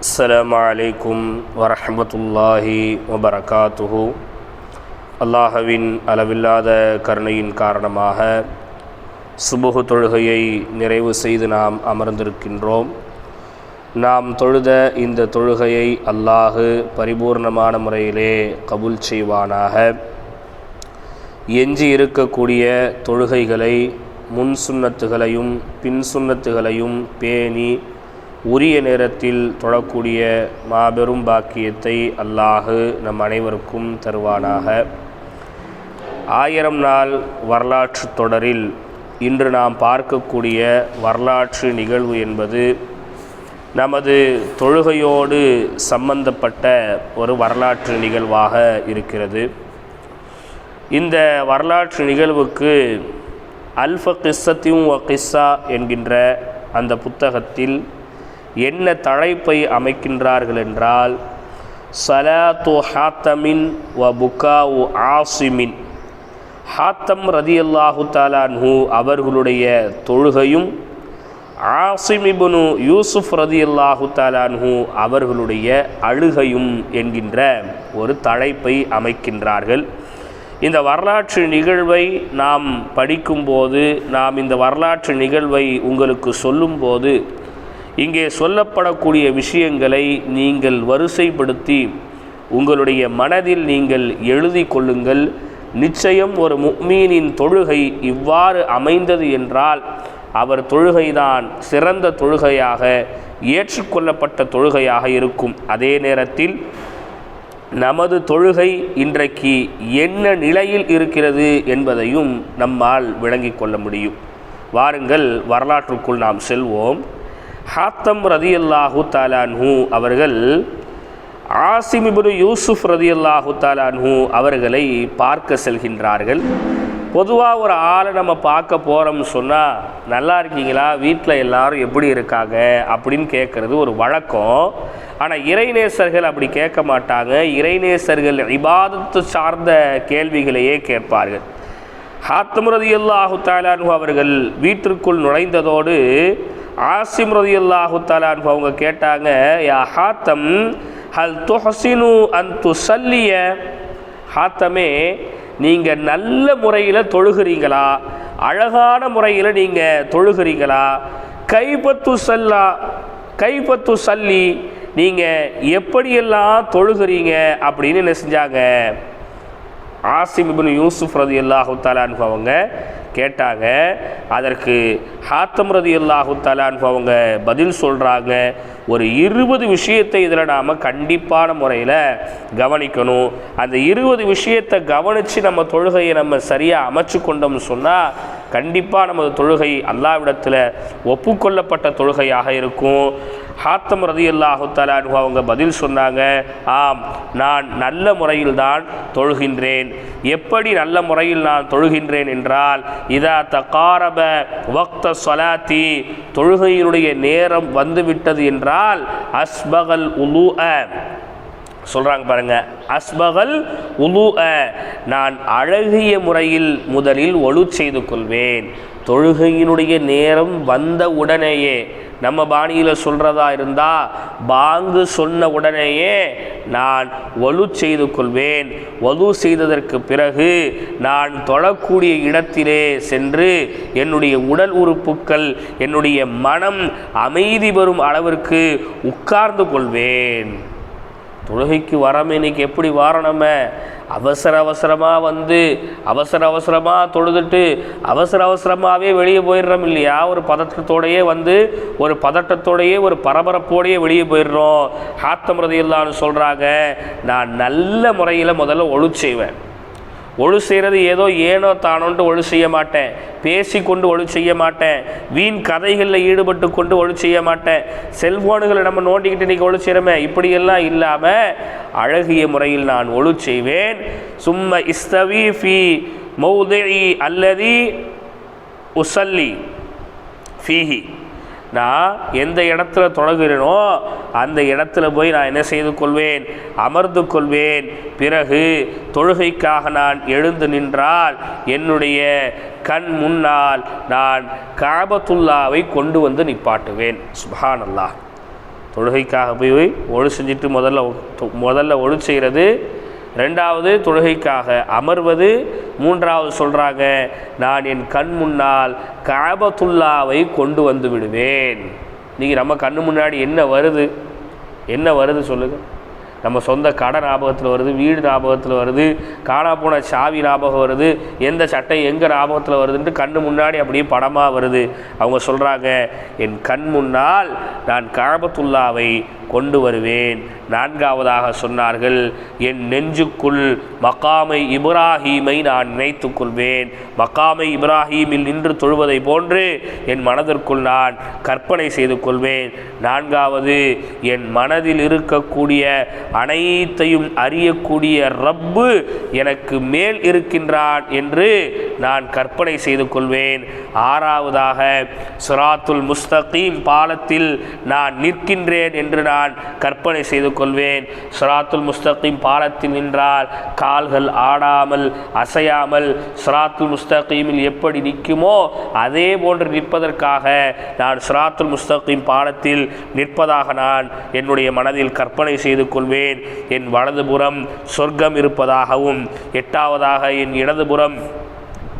السلام عليكم ورحمة الله وبركاته அல்லாஹவின் அளவில்லாத கருணையின் காரணமாக சுபுகு தொழுகையை நிறைவு செய்து நாம் அமர்ந்திருக்கின்றோம் நாம் தொழுத இந்த தொழுகையை அல்லாஹு பரிபூர்ணமான முறையிலே கபூல் செய்வானாக எஞ்சி இருக்கக்கூடிய தொழுகைகளை முன் சுன்னத்துகளையும் பின் சுன்னத்துகளையும் பேணி உரிய நேரத்தில் தொழக்கூடிய மாபெரும் பாக்கியத்தை அல்லாஹு நம் அனைவருக்கும் தருவானாக. ஆயிரம் நாள் வரலாற்று தொடரில் இன்று நாம் பார்க்கக்கூடிய வரலாற்று நிகழ்வு என்பது நமது தொழுகையோடு சம்பந்தப்பட்ட ஒரு வரலாற்று நிகழ்வாக இருக்கிறது. இந்த வரலாற்று நிகழ்வுக்கு அல்ஃப கிஸ்ஸத்தியும் கிஸ்ஸா என்கின்ற அந்த புத்தகத்தில் என்ன தலைப்பை அமைக்கின்றார்கள் என்றால் சலாத்து ஹாத்தமின் வ புகாவு ஆசிமின் ஹாத்தம் ரதி அல்லாஹு தாலான்ஹு அவர்களுடைய தொழுகையும் ஆசிமிபுனு யூசுஃப் ரதி அல்லாஹு தாலான்ஹு அவர்களுடைய அழுகையும் என்கின்ற ஒரு தலைப்பை அமைக்கின்றார்கள். இந்த வரலாற்று நிகழ்வை நாம் படிக்கும்போது நாம் இந்த வரலாற்று நிகழ்வை உங்களுக்கு சொல்லும்போது இங்கே சொல்லப்படக்கூடிய விஷயங்களை நீங்கள் வரிசைப்படுத்தி உங்களுடைய மனதில் நீங்கள் எழுதி கொள்ளுங்கள். நிச்சயம் ஒரு முக்மீனின் தொழுகை இவ்வாறு அமைந்தது என்றால் அவர் தொழுகைதான் சிறந்த தொழுகையாக ஏற்றுக்கொள்ளப்பட்ட தொழுகையாக இருக்கும். அதே நேரத்தில் நமது தொழுகை இன்றைக்கு என்ன நிலையில் இருக்கிறது என்பதையும் நம்மால் விளங்கிக் கொள்ள முடியும். வாருங்கள் வரலாற்றுக்குள் நாம் செல்வோம். ஹாத்தம் ரதி அல்லாஹு தாலான்ஹூ அவர்கள் ஆசிமிபுரு யூசுஃப் ரதி அல்லாஹு தாலான்ஹூ அவர்களை பார்க்க செல்கின்றார்கள். பொதுவாக ஒரு ஆளை நம்ம பார்க்க போகிறோம்னு சொன்னால் நல்லா இருக்கீங்களா? வீட்டில் எல்லாரும் எப்படி இருக்காங்க? அப்படின்னு கேட்குறது ஒரு வழக்கம். ஆனால் இறைநேசர்கள் அப்படி கேட்க மாட்டாங்க. இறைநேசர்கள் இபாதத்து சார்ந்த கேள்விகளையே கேட்பார்கள். ஹாத்தம் ரதி அல்லாஹு தாலானு அவர்கள் வீட்டிற்குள் நுழைந்ததோடு ஆசிம் ரதி அல்லாஹு தாலான் அவங்க கேட்டாங்க யா ஹாத்தம் ஹல் துஹசினு அன் துசல்லிய? ஹாத்தமே நீங்கள் நல்ல முறையில் தொழுகிறீங்களா? அழகான முறையில் நீங்கள் தொழுகிறீங்களா? கைப்பத்து சல்லா கைப்பத்து சல்லி நீங்கள் எப்படியெல்லாம் தொழுகிறீங்க? அப்படின்னு என்ன செஞ்சாங்க. ஆசிம் இபின் யூசுஃப் ரதி அல்லாஹு தாலான் அவங்க கேட்டாங்க அதற்கு ஹாத்தம் ரதி அல்லாஹு தாலான் அவங்க பதில் சொல்கிறாங்க ஒரு இருபது விஷயத்தை இதில் நாம் கண்டிப்பான முறையில் கவனிக்கணும். அந்த இருபது விஷயத்தை கவனித்து நம்ம தொழுகையை நம்ம சரியாக அமைச்சு கொண்டோம்னு சொன்னால் கண்டிப்பாக நமது தொழுகை அல்லாவிடத்தில் ஒப்புக்கொள்ளப்பட்ட தொழுகையாக இருக்கும். ஹாத்தம் ரதி அல்லாஹு அவங்க பதில் சொன்னாங்க ஆம் நான் நல்ல முறையில் தான் தொழுகின்றேன். எப்படி நல்ல முறையில் நான் தொழுகின்றேன் என்றால் இதா தகாரப வக்த சொலாத்தி தொழுகையினுடைய நேரம் வந்துவிட்டது என்றால் அஸ்பகல் உலு சொல்கிறாங்க பாருங்கள் அஸ்பகல் உலு நான் அழகிய முறையில் முதலில் ஒழு செய்து கொள்வேன். தொழுகையினுடைய நேரம் வந்த உடனேயே நம்ம பாணியில் சொல்கிறதா இருந்தால் பாங்கு சொன்ன உடனேயே நான் ஒலு செய்து கொள்வேன். ஒலு செய்ததற்கு பிறகு நான் தொழக்கூடிய இடத்திலே சென்று என்னுடைய உடல் உறுப்புக்கள் என்னுடைய மனம் அமைதி பெறும் அளவிற்கு உட்கார்ந்து கொள்வேன். தொழுகைக்கு வராமல் இன்னைக்கு எப்படி வாரணுமே? அவசர அவசரமாக வந்து அவசர அவசரமாக தொழுதுட்டு அவசர அவசரமாகவே வெளியே போயிடுறோம் இல்லையா? ஒரு பதற்றத்தோடையே வந்து ஒரு பதட்டத்தோடையே ஒரு பரபரப்போடையே வெளியே போயிடுறோம். ஹாத்தமிரதையில்லான்னு சொல்கிறாங்க நான் நல்ல முறையில் முதல்ல ஒழு செய்வேன். ஒழு செய்கிறது ஏதோ ஏனோ தானோன்ட்டு ஒழு செய்ய மாட்டேன். பேசி கொண்டு ஒழு செய்ய மாட்டேன். வீண் கதைகளில் ஈடுபட்டு கொண்டு ஒழு செய்ய மாட்டேன். செல்ஃபோனுகளை நம்ம நோண்டிக்கிட்டு இன்றைக்கி ஒழு செய்கிறோமே இப்படியெல்லாம் இல்லாமல் அழகிய முறையில் நான் ஒழு செய்வேன். சும்ம இஸ்தவி ஃபி மௌதி அல்லதி உசல்லி ஃபீஹி. நான் எந்த இடத்துல தொடங்குகிறேனோ அந்த இடத்துல போய் நான் என்ன செய்து கொள்வேன்? அமர்ந்து கொள்வேன். பிறகு தொழுகைக்காக நான் எழுந்து நின்றால் என்னுடைய கண் முன்னால் நான் காபத்துல்லாவை கொண்டு வந்து நிப்பாட்டுவேன். சுபான் அல்லாஹ் தொழுகைக்காக போய் ஒழு செஞ்சுட்டு முதல்ல ஒ- முதல்ல ஒழு செய்கிறது ரெண்டாவது தொழுகைக்காக அமர்வது. மூன்றாவது சொல்கிறாங்க நான் என் கண் முன்னால் காபத்துல்லாவை கொண்டு வந்து விடுவேன். நீங்கள் நம்ம கண் முன்னாடி என்ன வருது? என்ன வருது சொல்லுங்கள் நம்ம சொந்த கடை ஞாபகத்தில் வருது வீடு ஞாபகத்தில் வருது காணா போன சாவி ஞாபகம் வருது எந்த சட்டை எங்கே ஞாபகத்தில் வருதுன்ட்டு கண்ணு முன்னாடி அப்படியே படமாக வருது. அவங்க சொல்கிறாங்க என் கண் முன்னால் நான் காபத்துல்லாவை கொண்டு வருவேன். நான்காவதாக சொன்னார்கள் என் நெஞ்சுக்குள் மக்காமை இப்ராஹீமை நான் நினைத்து கொள்வேன். மக்காமை இப்ராஹீமில் நின்று தொழுவதை போன்று என் மனதிற்குள் நான் கற்பனை செய்து கொள்வேன். நான்காவது என் மனதில் இருக்கக்கூடிய அனைத்தையும் அறியக்கூடிய ரப்பு எனக்கு மேல் இருக்கின்றான் என்று நான் கற்பனை செய்து கொள்வேன். ஆறாவதாக சுராத்துல் முஸ்தகீம் பாலத்தில் நான் நிற்கின்றேன் என்று நான் நான் கற்பனை செய்து கொள்வேன். சுராத்துல் முஸ்தகிம் பாலத்தில் நின்றால் கால்கள் ஆடாமல் அசையாமல் சிராத்துல் முஸ்தகீமில் எப்படி நிற்குமோ அதே போன்று நிற்பதற்காக நான் சிராத்துல் முஸ்தகிம் பாலத்தில் நிற்பதாக நான் என்னுடைய மனதில் கற்பனை செய்து கொள்வேன். என் வலதுபுறம் சொர்க்கம் இருப்பதாகவும் எட்டாவதாக என் இடதுபுறம்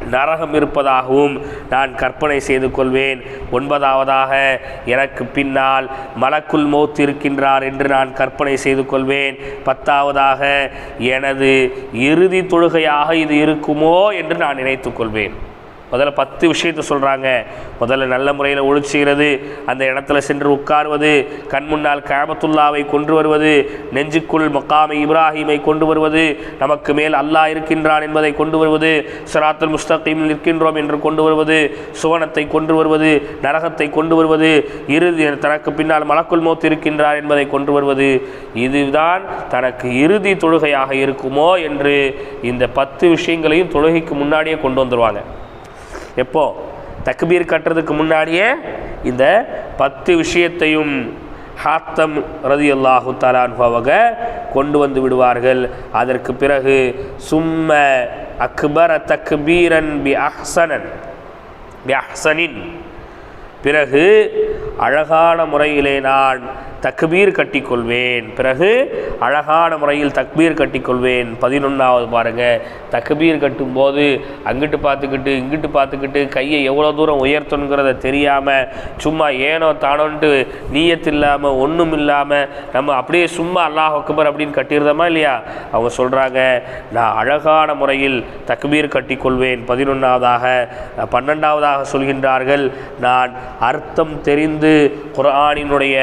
நரகம் இருப்பதாகவும் நான் கற்பனை செய்து கொள்வேன். ஒன்பதாவதாக எனக்கு பின்னால் மலக்குள் மௌத் இருக்கின்றார் என்று நான் கற்பனை செய்து கொள்வேன். பத்தாவதாக எனது இறுதி தொழுகையாக இது இருக்குமோ என்று நான் நினைத்துக் கொள்வேன். முதல்ல பத்து விஷயத்தை சொல்கிறாங்க முதல்ல நல்ல முறையில் ஒழிச்சுகிறது அந்த இடத்துல சென்று உட்காருவது கண் முன்னால் கேமத்துல்லாவை கொண்டு வருவது நெஞ்சுக்குள் மக்காமை இப்ராஹீமை கொண்டு வருவது நமக்கு மேல் அல்லாஹ் இருக்கின்றான் என்பதை கொண்டு வருவது சிராத்துல் முஸ்தகீம் நிற்கின்றோம் என்று கொண்டு வருவது சுவனத்தை கொண்டு வருவது நரகத்தை கொண்டு வருவது இறுதி தனக்கு பின்னால் மலக்குள் மௌத் இருக்கின்றார் என்பதை கொண்டு வருவது இதுதான் தனக்கு இறுதி தொழுகையாக இருக்குமோ என்று இந்த பத்து விஷயங்களையும் தொழுகைக்கு முன்னாடியே கொண்டு வந்துருவாங்க. எப்போ? தக்பீர் கட்டுறதுக்கு முன்னாடியே இந்த பத்து விஷயத்தையும் ஹாத்தம் ரதி அல்லாஹு அவங்க கொண்டு வந்து விடுவார்கள். அதற்கு பிறகு சும்ம அக்பர தக்பீரன் பி அஹ்சனன் பி அஹ்சனின் பிறகு அழகான முறையிலே நான் தக்பீர் கட்டிக்கொள்வேன். பிறகு அழகான முறையில் தக்பீர் கட்டிக்கொள்வேன். பதினொன்றாவது பாருங்க. தக்பீர் கட்டும்போது அங்கிட்டு பார்த்துக்கிட்டு இங்கிட்டு பார்த்துக்கிட்டு கையை எவ்வளோ தூரம் உயர்த்தணுங்கிறத தெரியாமல் சும்மா ஏனோ தானோன்ட்டு நீயத்து இல்லாமல் ஒன்றும் இல்லாமல் நம்ம அப்படியே சும்மா அல்லாஹ் அக்பர் அப்படின்னு கட்டியிருந்தோமா இல்லையா? அவங்க சொல்கிறாங்க நான் அழகான முறையில் தக்பீர் கட்டிக்கொள்வேன். பதினொன்றாவதாக பன்னெண்டாவதாக சொல்கின்றார்கள் நான் அர்த்தம் தெரிந்து குர்ஆனினுடைய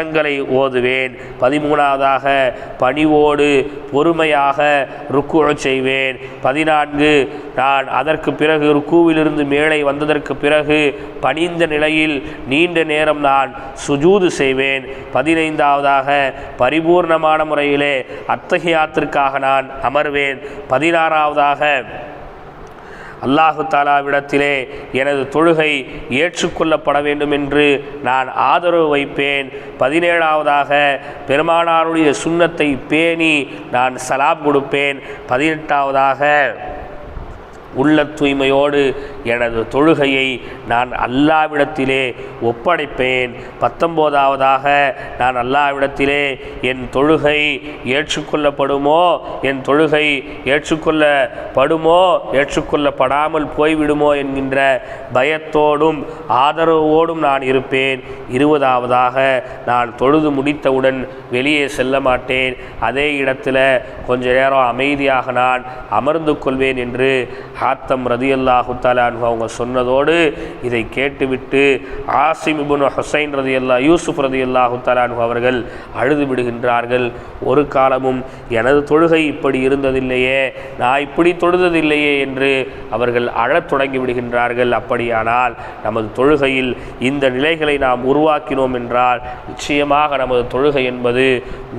வசனங்களை ஓதுவேன். பதிமூணாவதாக பணிவோடு பொறுமையாக ருக்கு செய்வேன். பதினான்கு நான் அதற்கு பிறகு ருக்குவிலிருந்து மேலே வந்ததற்கு பிறகு பணிந்த நிலையில் நீண்ட நேரம் நான் சுஜூது செய்வேன். பதினைந்தாவதாக பரிபூர்ணமான முறையிலே அத்தகையாத்திற்காக நான் அமர்வேன். பதினாறாவதாக அல்லாஹு தாலாவிடத்திலே எனது தொழுகை ஏற்றுக்கொள்ளப்பட வேண்டும் என்று நான் ஆதரவு வைப்பேன். பதினேழாவதாக பெருமானாருடைய சுண்ணத்தை பேணி நான் சலாம் கொடுப்பேன். பதினெட்டாவதாக உள்ள தூய்மையோடு எனது தொழுகையை நான் அல்லாவிடத்திலே ஒப்படைப்பேன். பத்தொம்போதாவதாக நான் அல்லாவிடத்திலே என் தொழுகை ஏற்றுக்கொள்ளப்படுமோ? என் தொழுகை ஏற்றுக்கொள்ளப்படுமோ? ஏற்றுக்கொள்ளப்படாமல் போய்விடுமோ? என்கின்ற பயத்தோடும் ஆதரவோடும் நான் இருப்பேன். இருபதாவதாக நான் தொழுது முடித்தவுடன் வெளியே செல்ல மாட்டேன். அதே இடத்துல கொஞ்ச நேரம் அமைதியாக நான் அமர்ந்து கொள்வேன் என்று ஹாத்தம் ரதியல்லாஹு தாலான் அவங்க சொன்னதோடு இதை கேட்டுவிட்டு ஆசிம் இபுன் ஹுசைன் ரதியல்லா யூசுப் ரதியல்லாஹு தாலான் அவர்கள் அழுது விடுகின்றார்கள். ஒரு காலமும் எனது தொழுகை இப்படி இருந்ததில்லையே நான் இப்படி தொழுததில்லையே என்று அவர்கள் அழத் தொடங்கி விடுகின்றார்கள். அப்படியானால் நமது தொழுகையில் இந்த நிலைகளை நாம் உருவாக்கினோம் என்றால் நிச்சயமாக நமது தொழுகை என்பது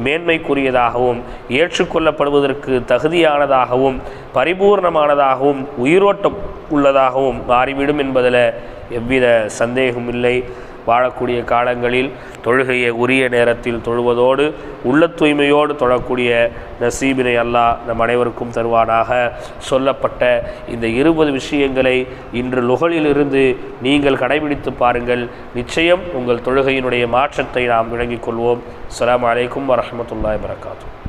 மேன்மைக்குரியதாகவும் ஏற்றுக்கொள்ளப்படுவதற்கு தகுதியானதாகவும் பரிபூர்ணமானதாகவும் உயிரோட்டம் உள்ளதாகவும் மாறிவிடும் என்பதில் எவ்வித சந்தேகமும் இல்லை. வாழக்கூடிய காலங்களில் தொழுகையை உரிய நேரத்தில் தொழுவதோடு உள்ள தூய்மையோடு தொழக்கூடிய நசீபினை அல்லாஹ் நம் அனைவருக்கும் தருவானாக. சொல்லப்பட்ட இந்த இருபது விஷயங்களை இன்று லுகலிலிருந்து நீங்கள் கடைபிடித்து பாருங்கள். நிச்சயம் உங்கள் தொழுகையினுடைய மாற்றத்தை நாம் விளங்கிக் கொள்வோம். அலாம் அலைக்கும் வரமத்துல்லாய் வரகாத்துஹு